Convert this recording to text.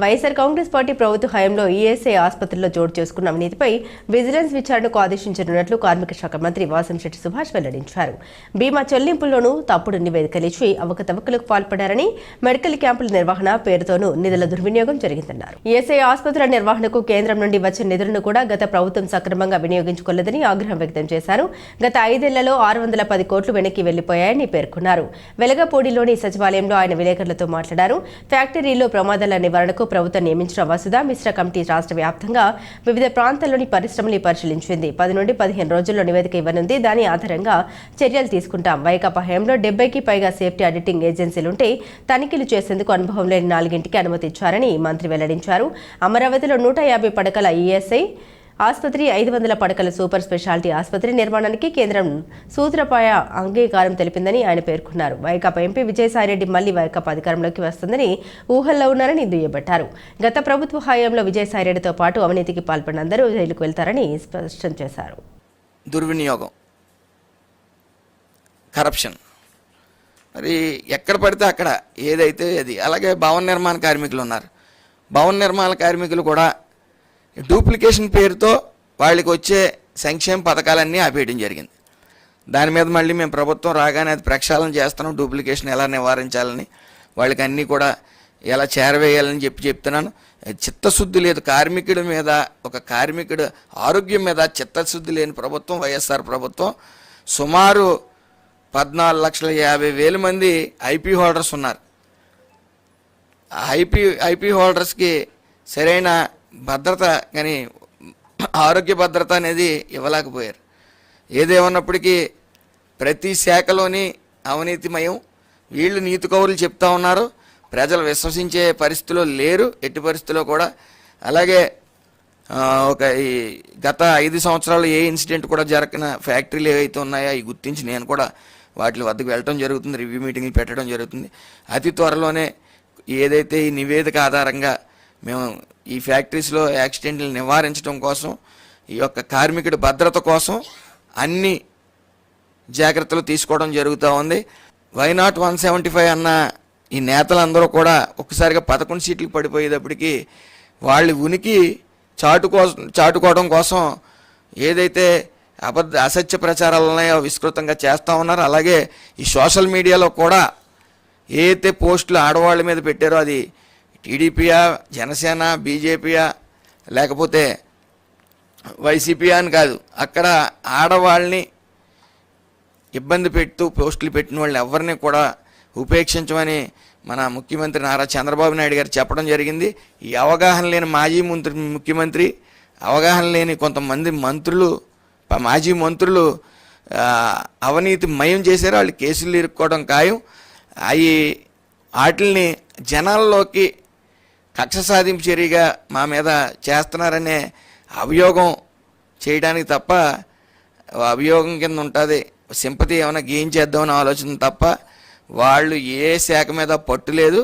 YSR Congress party ప్రభుత్వ హయాంలో ESI ఆసుపత్రిలో చోటు చేసుకున్న అవినీతిపై విజిలెన్స్ విచారణకు ఆదేశించనున్నట్లు కార్మిక శాఖ మంత్రి వాసంశెట్టి సుభాష్ వెల్లడించారు. బీమా చెల్లింపుల్లోనూ తప్పుడు నివేదికలు ఇచ్చి అవకతవకలకు పాల్పడారని మెడికల్ క్యాంపుల నిర్వహణ పేరుతోనూ నిధుల దుర్వినియోగం జరిగిందన్నారు. ఈఎస్ఐ ఆసుపత్రుల నిర్వహణకు కేంద్రం నుండి వచ్చిన నిధులను కూడా గత ప్రభుత్వం సక్రమంగా వినియోగించుకోలేదని ఆగ్రహం వ్యక్తం చేశారు. గత ఐదేళ్ళలో ఆరు వందల పది కోట్లు వెనక్కి వెళ్ళిపోయాయని పేర్కొన్నారు. వెలగపూడిలోని సచివాలయంలో ఆయన విలేకరులతో మాట్లాడారు. ఫ్యాక్టరీలో ప్రమాదాల నివారణకు ప్రభుత్వం నియమించిన వసుధ మిశ్ర కమిటీ రాష్ట్ర వ్యాప్తంగా వివిధ ప్రాంతాల్లోని పరిశ్రమలు పరిశీలించింది. పది నుండి పదిహేను రోజుల్లో నివేదిక ఇవ్వనుంది. దాని ఆధారంగా చర్యలు తీసుకుంటాం. వైకాపా హయాంలో డెబ్బైకి పైగా సేఫ్టీ ఆడిటింగ్ ఏజెన్సీలుంటే తనిఖీలు చేసేందుకు అనుభవం లేని నాలుగింటికి అనుమతి ఇచ్చారని మంత్రి వెల్లడించారు. అమరావతిలో నూట యాభై పడకల ఈఎస్ఐ ఆసుపత్రి ఐదు వందల పడకల సూపర్ స్పెషాలిటీ ఆసుపత్రి నిర్మాణానికి కేంద్రం సూత్రపాయ అంగీకారం తెలిపిందని ఆయన పేర్కొన్నారు. వైకాపా ఎంపీ విజయసాయిరెడ్డి మళ్ళీ వైకాపా అధికారంలోకి వస్తుందని ఊహల్లో ఉన్నారని దుయ్యబట్టారు. గత ప్రభుత్వ హయాంలో విజయసాయిరెడ్డితో పాటు అవినీతికి పాల్పడిన అందరూ జైలుకు వెళ్తారని స్పష్టం చేశారు. దుర్వినియోగం. కరప్షన్. మరి ఎక్కడ పడితే అక్కడ ఏదైతే అది అలాగే భవన నిర్మాణ కార్మికులు ఉన్నారు. భవన నిర్మాణ కార్మికులు కూడా డూప్లికేషన్ పేరుతో వాళ్ళకి వచ్చే సంక్షేమ పథకాలన్నీ ఆపేయడం జరిగింది. దాని మీద మళ్ళీ మేము ప్రభుత్వం రాగానే అది ప్రక్షాళన చేస్తున్నాం. డూప్లికేషన్ ఎలా నివారించాలని వాళ్ళకి అన్నీ కూడా ఎలా చేరవేయాలని చెప్పి చెప్తున్నాను. చిత్తశుద్ధి లేదు. కార్మికుడి మీద ఒక కార్మికుడు ఆరోగ్యం మీద చిత్తశుద్ధి లేని ప్రభుత్వం వైఎస్ఆర్ ప్రభుత్వం సుమారు పద్నాలుగు లక్షల యాభై వేల మంది ఐపీ హోల్డర్స్ ఉన్నారు. ఐపీ ఐపీ హోల్డర్స్కి సరైన భద్రత కానీ ఆరోగ్య భద్రత అనేది ఇవ్వలేకపోయారు. ఏదేమన్నప్పటికీ ప్రతి శాఖలోని అవినీతిమయం వీళ్ళు నీతి కౌరులు చెప్తా ఉన్నారు ప్రజలు విశ్వసించే పరిస్థితిలో లేరు ఎట్టి పరిస్థితిలో కూడా. అలాగే ఒక ఈ గత ఐదు సంవత్సరాలు ఏ ఇన్సిడెంట్ కూడా జరగన ఫ్యాక్టరీలు ఏవైతే ఉన్నాయో అవి గుర్తించి నేను కూడా వాటి వద్దకు వెళ్ళడం జరుగుతుంది రివ్యూ మీటింగ్లు పెట్టడం జరుగుతుంది. అతి త్వరలోనే ఏదైతే ఈ నివేదిక ఆధారంగా మేము ఈ ఫ్యాక్టరీస్లో యాక్సిడెంట్లు నివారించడం కోసం ఈ యొక్క కార్మికుడి భద్రత కోసం అన్ని జాగ్రత్తలు తీసుకోవడం జరుగుతూ ఉంది. Why not one seventy five అన్న ఈ నేతలందరూ కూడా ఒక్కసారిగా పదకొండు సీట్లు పడిపోయేటప్పటికీ వాళ్ళ ఉనికి చాటుకో చాటుకోవడం కోసం ఏదైతే అబద్ధ అసత్య ప్రచారాలు ఉన్నాయో విస్తృతంగా చేస్తూ ఉన్నారు. అలాగే ఈ సోషల్ మీడియాలో కూడా ఏదైతే పోస్టులు ఆడవాళ్ళ మీద పెట్టారో అది టీడీపీయా జనసేన బీజేపీయా లేకపోతే వైసీపీ అని కాదు. అక్కడ ఆడవాళ్ళని ఇబ్బంది పెడుతూ పోస్టులు పెట్టిన వాళ్ళని ఎవరిని కూడా ఉపేక్షించమని మన ముఖ్యమంత్రి నారా చంద్రబాబు నాయుడు గారు చెప్పడం జరిగింది. ఈ అవగాహన లేని మాజీ మంత్రి ముఖ్యమంత్రి అవగాహన లేని కొంతమంది మంత్రులు మాజీ మంత్రులు అవినీతి మయం చేశారు. వాళ్ళు కేసులు ఇరుక్కోవడం ఖాయం. అవి వాటిల్ని జనాల్లోకి కక్ష సాధింపు చర్యగా మా మీద చేస్తున్నారనే అభియోగం చేయడానికి తప్ప అభియోగం కింద ఉంటుంది. సింపతి ఏమైనా గెయిన్ చేద్దామని ఆలోచన తప్ప వాళ్ళు ఏ శాఖ మీద పట్టు లేదు.